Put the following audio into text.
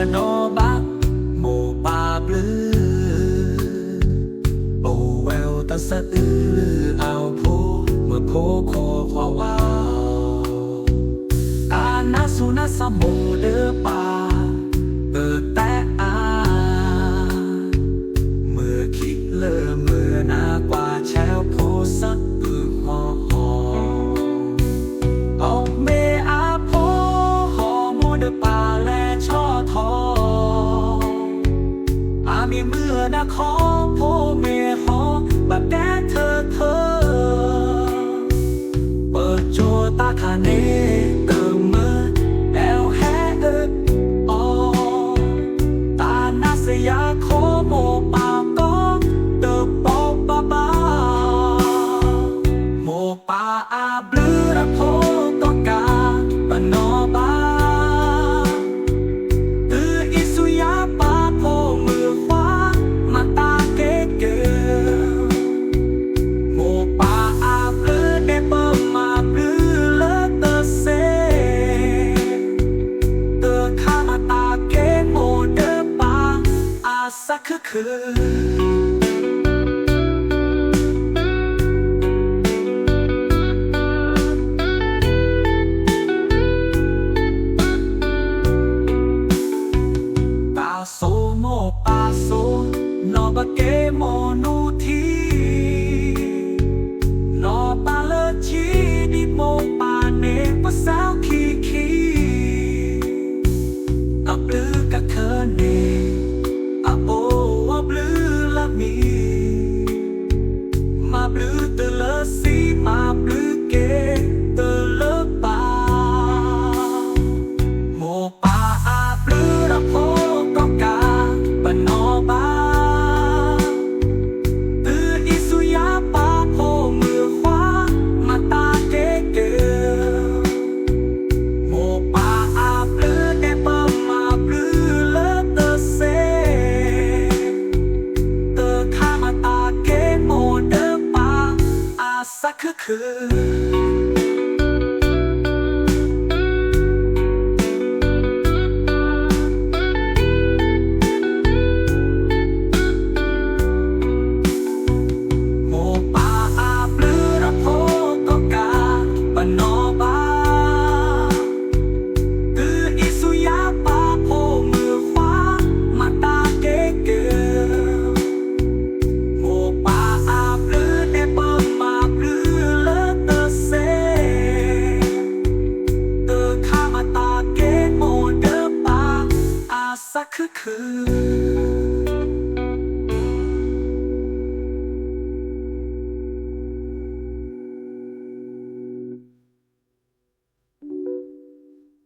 een obak mo pa blue โปเววตะสะอือเอาโพเมื่อโพโคควาวาอานาสุนาสโมเดปา นะขอพ่อแม่หอแบบแด่เธอเธอ เปิดโจตาคาน สักคือคือ สักคือคืน สักคืน